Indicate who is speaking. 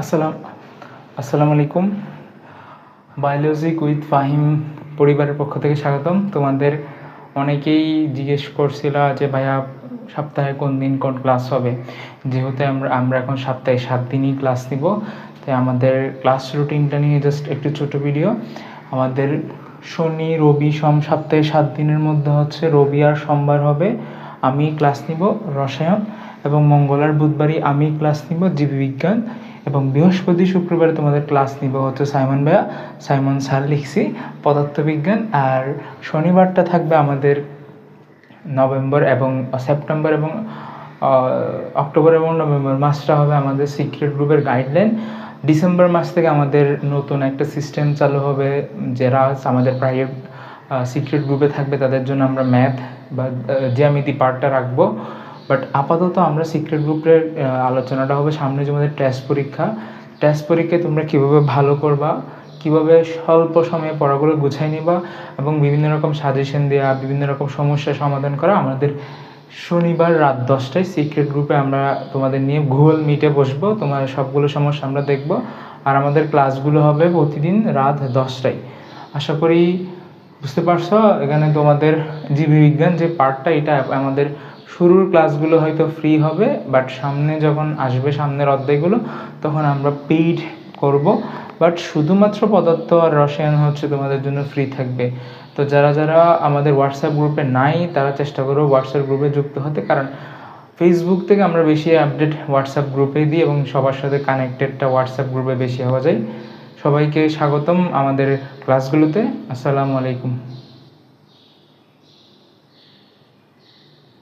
Speaker 1: আসসালাম, আসসালামু আলাইকুম। বায়োলজিক উইথ ফাহিম পরিবারের পক্ষ থেকে স্বাগতম। তোমাদের অনেকেই জিজ্ঞেস করছিল যে, ভাইয়া, সপ্তাহে কোন দিন কোন ক্লাস হবে? যেহেতু আমরা আমরা এখন সপ্তাহে সাত দিনই ক্লাস নিব, তাই আমাদের ক্লাস রুটিনটা নিয়ে জাস্ট একটু ছোট ভিডিও আমাদের শনি, রবি, সোম সপ্তাহে সাত দিনের মধ্যে হচ্ছে রবি আর সোমবার হবে। আমি ক্লাস নিব রসায়ন এবং মঙ্গল আর বুধবারই আমি ক্লাস নিব জীববিজ্ঞান। এবং বৃহস্পতি, শুক্রবারে তোমাদের ক্লাস নিব হচ্ছে সাইমন ভাইয়া। সাইমন স্যার লিখছি, পদার্থবিজ্ঞান। আর শনিবারটা থাকবে আমাদের নভেম্বর এবং সেপ্টেম্বর এবং অক্টোবর এবং নভেম্বর মাসটা হবে আমাদের সিক্রেট গ্রুপের গাইডলাইন ডিসেম্বর মাস থেকে আমাদের নতুন একটা সিস্টেম চালু হবে, যারা আমাদের প্রাইভেট সিক্রেট গ্রুপে থাকবে, তাদের জন্য আমরা ম্যাথ বা জ্যামিতি পার্টটা রাখব। বাট আপাতত আমরা সিক্রেট গ্রুপের আলোচনাটা হবে সামনে যে আমাদের টেস্ট পরীক্ষা। টেস্ট পরীক্ষায় তোমরা কীভাবে ভালো করবা, কীভাবে স্বল্প সময়ে পড়াগুলো গুছাই নিবা এবং বিভিন্ন রকম সাজেশন দেওয়া বিভিন্ন রকম সমস্যার সমাধান করা আমাদের শনিবার রাত দশটায় সিক্রেট গ্রুপে আমরা তোমাদের নিয়ে গুগল মিটে বসবো, তোমার সবগুলো সমস্যা আমরা দেখব। আর আমাদের ক্লাসগুলো হবে প্রতিদিন রাত দশটায়। আশা করি বুঝতে পারছ? এখানে তোমাদের জীববিজ্ঞান যে পার্টটা এটা আমাদের শুরুর ক্লাসগুলো হয়তো ফ্রি হবে বাট সামনে যখন আসবে, সামনের অধ্যায়গুলো, তখন আমরা পেইড করব। বাট শুধুমাত্র পদার্থ আর রসায়ন হচ্ছে তোমাদের জন্য ফ্রি থাকবে। তো যারা যারা আমাদের হোয়াটসঅ্যাপ গ্রুপে নাই, তারা চেষ্টা করো হোয়াটসঅ্যাপ গ্রুপে যুক্ত হতে। কারণ ফেসবুক থেকে আমরা বেশি আপডেট হোয়াটসঅ্যাপ গ্রুপে দিই এবং সবার সাথে কানেক্টেডটা হোয়াটসঅ্যাপ গ্রুপে বেশি হওয়া যায়। সবাইকে স্বাগতম আমাদের ক্লাসগুলোতে আসসালামু আলাইকুম।